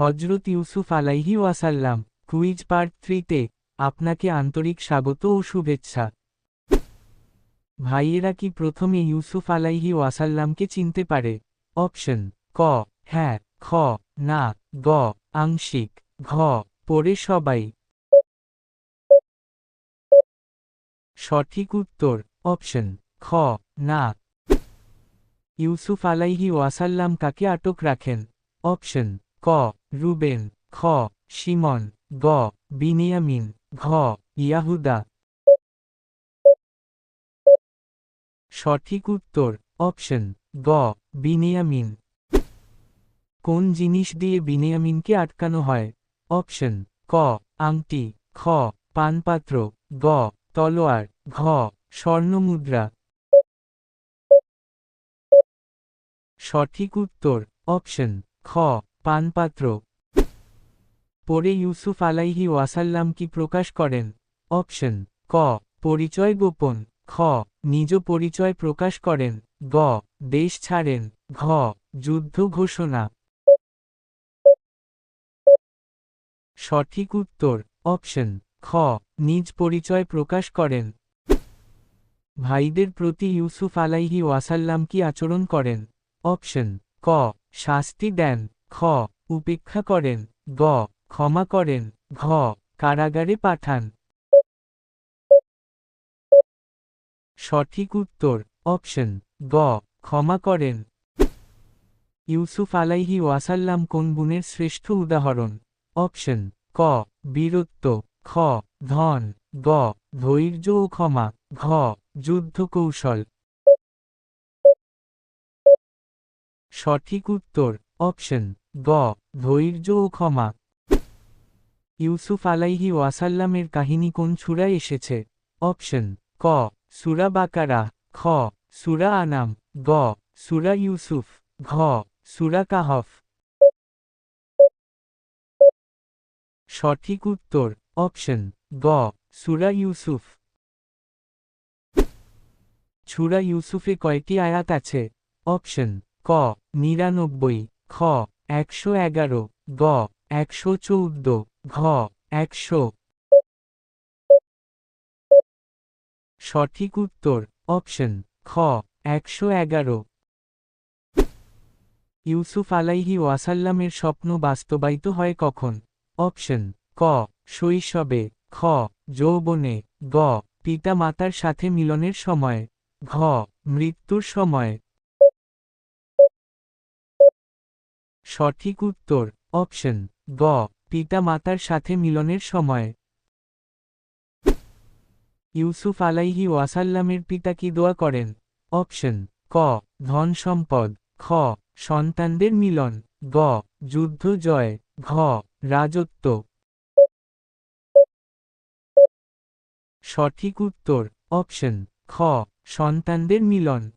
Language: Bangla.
হজরত ইউসুফ আলাইহি ওয়াসাল্লাম কুইজ পার্ট থ্রিতে আপনাকে আন্তরিক স্বাগত ও শুভেচ্ছা। ভাইয়েরা কি প্রথমে ইউসুফ আলাইহি ওয়াসাল্লামকে চিনতে পারে? অপশন, ক হ্যাঁ খ, না, গ, আংশিক, ঘ পড়ে সবাই। সঠিক উত্তর, অপশন, খ, না। ইউসুফ আলাইহি ওয়াসাল্লাম কাকে আটক রাখেন? অপশন, ক রুবেন খ সিমন গ, বিনিয়ামিন, ঘ, ইয়াহুদা। সঠিক উত্তর, অপশন, গ, বিনিয়ামিন। কোন জিনিস দিয়ে বিনিয়ামিনকে আটকানো হয়? অপশন, ক, আংটি, খ, পানপাত্র, গ, তলোয়ার, ঘ, স্বর্ণমুদ্রা। সঠিক উত্তর, অপশন, খ পানপাত্র। পরে ইউসুফ আলাইহি ওয়াসাল্লাম কি প্রকাশ করেন। অপশন, ক, পরিচয় গোপন। খ, নিজ পরিচয় প্রকাশ করেন। গ, দেশ ছাড়েন। ঘ, যুদ্ধ ঘোষণা। সঠিক উত্তর, অপশন, খ, নিজ পরিচয় প্রকাশ করেন। ভাইদের প্রতি ইউসুফ আলাইহি ওয়াসাল্লাম কি আচরণ করেন। অপশন, ক, শাস্তি দেন। খ, উপেক্ষা করেন। গ, ক্ষমা করেন। ঘ, কারাগারে পাঠান। সঠিক উত্তর, অপশন, গ, ক্ষমা করেন। ইউসুফ আলাইহি ওয়াসাল্লাম কোন গুণের শ্রেষ্ঠ উদাহরণ? অপশন, ক, বীরত্ব। খ, ধন। গ, ধৈর্য ও ক্ষমা। ঘ, যুদ্ধ কৌশল। সঠিক উত্তর অপশন, গ, ধৈর্য ও ক্ষমা। ইউসুফ আলাইহি ওয়াসাল্লামের কাহিনী কোন ছুরায় এসেছে? অপশন, ক, সুরা বাকারা, খ, সুরা আনাম, গ, সুরা ইউসুফ, ঘ, সুরা কাহফ। সঠিক উত্তর, অপশন, গ, সুরা ইউসুফ। ছুরা ইউসুফে কয়টি আয়াত আছে? অপশন, ক, নিরানব্বই খ, একশো এগারো, গ, একশো চৌদ্দ, ঘ, একশো। সঠিক উত্তর, অপশন, খ, একশো এগারো। ইউসুফ আলাইহি ওয়াসাল্লামের স্বপ্ন বাস্তবায়িত হয় কখন? অপশন, ক, শৈশবে। খ, যৌবনে। গ পিতা মাতার সাথে মিলনের সময়। ঘ, মৃত্যুর সময়। সঠিক উত্তর অপশন গ পিতা মাতার সাথে মিলনের সময়। ইউসুফ আলাইহি ওয়াসাল্লামের পিতা কি দোয়া করেন? অপশন ক, ধন সম্পদ। খ, সন্তানদের মিলন। গ, যুদ্ধ জয়। ঘ, রাজত্ব। সঠিক উত্তর অপশন খ, সন্তানদের মিলন।